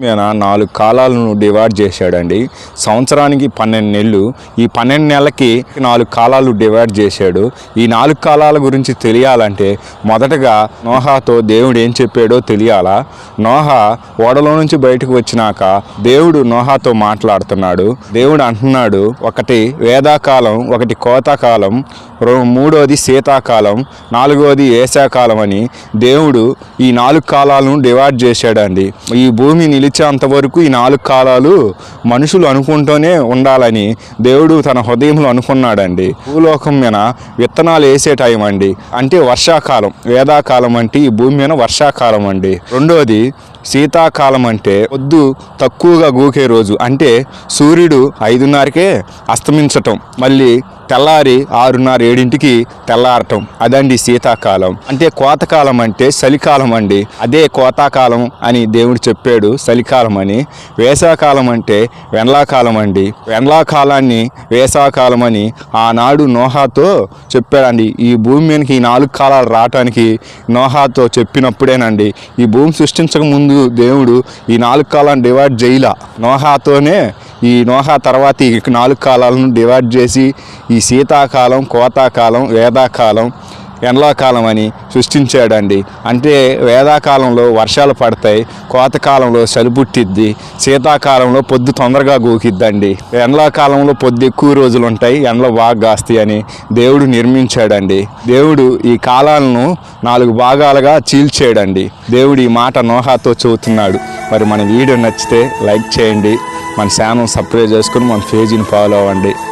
మీద నాలుగు కాలాలను డివైడ్ చేశాడండి. సంవత్సరానికి పన్నెండు నెలలు. ఈ పన్నెండు నెలలకి నాలుగు కాలాలు డివైడ్ చేశాడు. ఈ నాలుగు కాలాల గురించి తెలియాలంటే మొదటగా నోహాతో దేవుడు ఏం చెప్పాడో తెలియాలా? నోహా ఓడలో నుంచి బయటకు వచ్చినాక దేవుడు నోహాతో మాట్లాడుతున్నాడు. దేవుడు అంటున్నాడు ఒకటి వేదాకాలం ఒకటి కోతాకాలం మూడోది శీతాకాలం నాలుగోది ఏసాకాలం అని దేవుడు ఈ నాలుగు కాలాలను డివైడ్ చేశాడండి. ఈ భూమి నిలిచేంత వరకు ఈ నాలుగు కాలాలు మనుషులు అనుకుంటూనే ఉండాలని దేవుడు తన హృదయంలో అనుకున్నాడండి. భూలోకం మీద విత్తనాలు వేసే టైం అండి. అంటే వర్షాకాలం వేదాకాలం అంటే ఈ భూమి మీద వర్షాకాలం అండి. రెండోది శీతాకాలం అంటే పొద్దు తక్కువగా గూకే రోజు. అంటే సూర్యుడు ఐదున్నరకే అస్తమించటం మళ్ళీ తెల్లారి ఆరున్నర ఏడింటికి తెల్లారటం. అదండి శీతాకాలం. అంటే కోతకాలం అంటే చలికాలం అండి. అదే కోతాకాలం అని దేవుడు చెప్పాడు చలికాలం అని. వేసవకాలం అంటే వెండ్లాకాలం అండి. వెండ్లాకాలాన్ని వేసవకాలం అని ఆనాడు నోహాతో చెప్పాడండి. ఈ భూమి మీదకి ఈ నాలుగు కాలాలు రావటానికి నోహాతో చెప్పినప్పుడేనండి. ఈ భూమి సృష్టించక ముందు దేవుడు ఈ నాలుగు కాలాన్ని డివైడ్ చేయలా. నోహాతోనే ఈ నోహా తర్వాత ఈ నాలుగు కాలాలను డివైడ్ చేసి ఈ శీతాకాలం కోతాకాలం వేదాకాలం ఎండాకాలం అని సృష్టించాడండి. అంటే వేదాకాలంలో వర్షాలు పడతాయి కోతకాలంలో చలి పుట్టిద్ది శీతాకాలంలో పొద్దు తొందరగా గూకిద్దండి. ఎండాకాలంలో పొద్దు ఎక్కువ రోజులు ఉంటాయి ఎండలు బాగా కాస్తాయి అని దేవుడు నిర్మించాడండి. దేవుడు ఈ కాలాలను నాలుగు భాగాలుగా చీల్చాడండి. దేవుడు ఈ మాట నోహాతో చెబుతున్నాడు. మరి మన వీడియో నచ్చితే లైక్ చేయండి. మన ఛానల్ సబ్స్క్రైబ్ చేసుకుని మన పేజీని ఫాలో అవ్వండి.